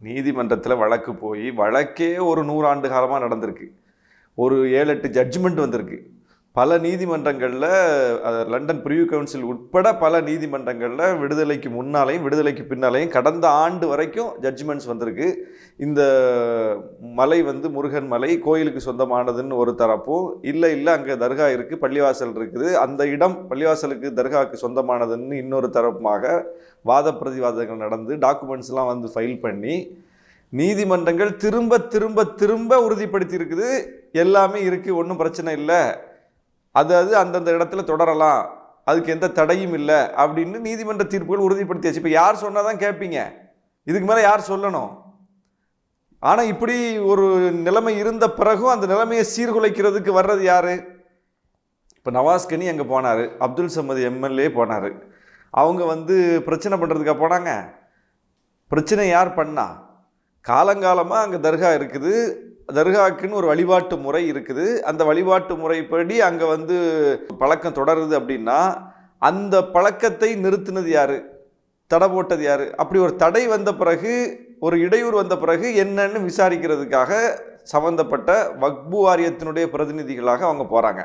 நீதிமன்றத்தில் வழக்கு போய் வழக்கே ஒரு நூறாண்டு காலமாக நடந்திருக்கு. ஒரு ஏழு எட்டு ஜட்ஜ்மெண்ட் வந்திருக்கு. பல நீதிமன்றங்களில் லண்டன் பிரிவு கவுன்சில் உட்பட பல நீதிமன்றங்களில் விடுதலைக்கு முன்னாலையும் விடுதலைக்கு பின்னாலையும் கடந்த ஆண்டு வரைக்கும் ஜட்ஜ்மெண்ட்ஸ் வந்திருக்கு. இந்த மலை வந்து முருகன் மலை கோயிலுக்கு சொந்தமானதுன்னு ஒரு தரப்பும் இல்லை இல்லை அங்கே தர்கா இருக்குது பள்ளிவாசல் இருக்குது. அந்த இடம் பள்ளிவாசலுக்கு தர்காவுக்கு சொந்தமானதுன்னு இன்னொரு தரப்புமாக வாத பிரதிவாதங்கள் நடந்து டாக்குமெண்ட்ஸ்லாம் வந்து ஃபைல் பண்ணி நீதிமன்றங்கள் திரும்ப திரும்ப திரும்ப உறுதிப்படுத்தி இருக்குது எல்லாமே இருக்குது ஒன்றும் பிரச்சனை இல்லை. அது அது அந்தந்த இடத்துல தொடரலாம். அதுக்கு எந்த தடையும் இல்லை அப்படின்னு நீதிமன்ற தீர்ப்புகள் உறுதிப்படுத்தியாச்சு. இப்போ யார் சொன்னால் தான் கேட்பீங்க. இதுக்கு மேலே யார் சொல்லணும்? ஆனால் இப்படி ஒரு நிலைமை இருந்த பிறகும் அந்த நிலைமையை சீர்குலைக்கிறதுக்கு வர்றது யார்? இப்போ நவாஸ்கனி அங்கே போனார். அப்துல் சமது எம்எல்ஏ போனார். அவங்க வந்து பிரச்சனை பண்ணுறதுக்கா போனாங்க. பிரச்சனை யார் பண்ணா? காலங்காலமாக அங்கே தர்கா இருக்குது. தர்காக்குன்னு ஒரு வழிபாட்டு முறை இருக்குது. அந்த வழிபாட்டு முறைப்படி அங்கே வந்து பழக்கம் தொடருது அப்படின்னா அந்த பழக்கத்தை நிறுத்தினது யார்? தடை போட்டது யார்? அப்படி ஒரு தடை வந்த பிறகு ஒரு இடையூறு வந்த பிறகு என்னன்னு விசாரிக்கிறதுக்காக சம்மந்தப்பட்ட வக்பு வாரியத்தினுடைய பிரதிநிதிகளாக அவங்க போகிறாங்க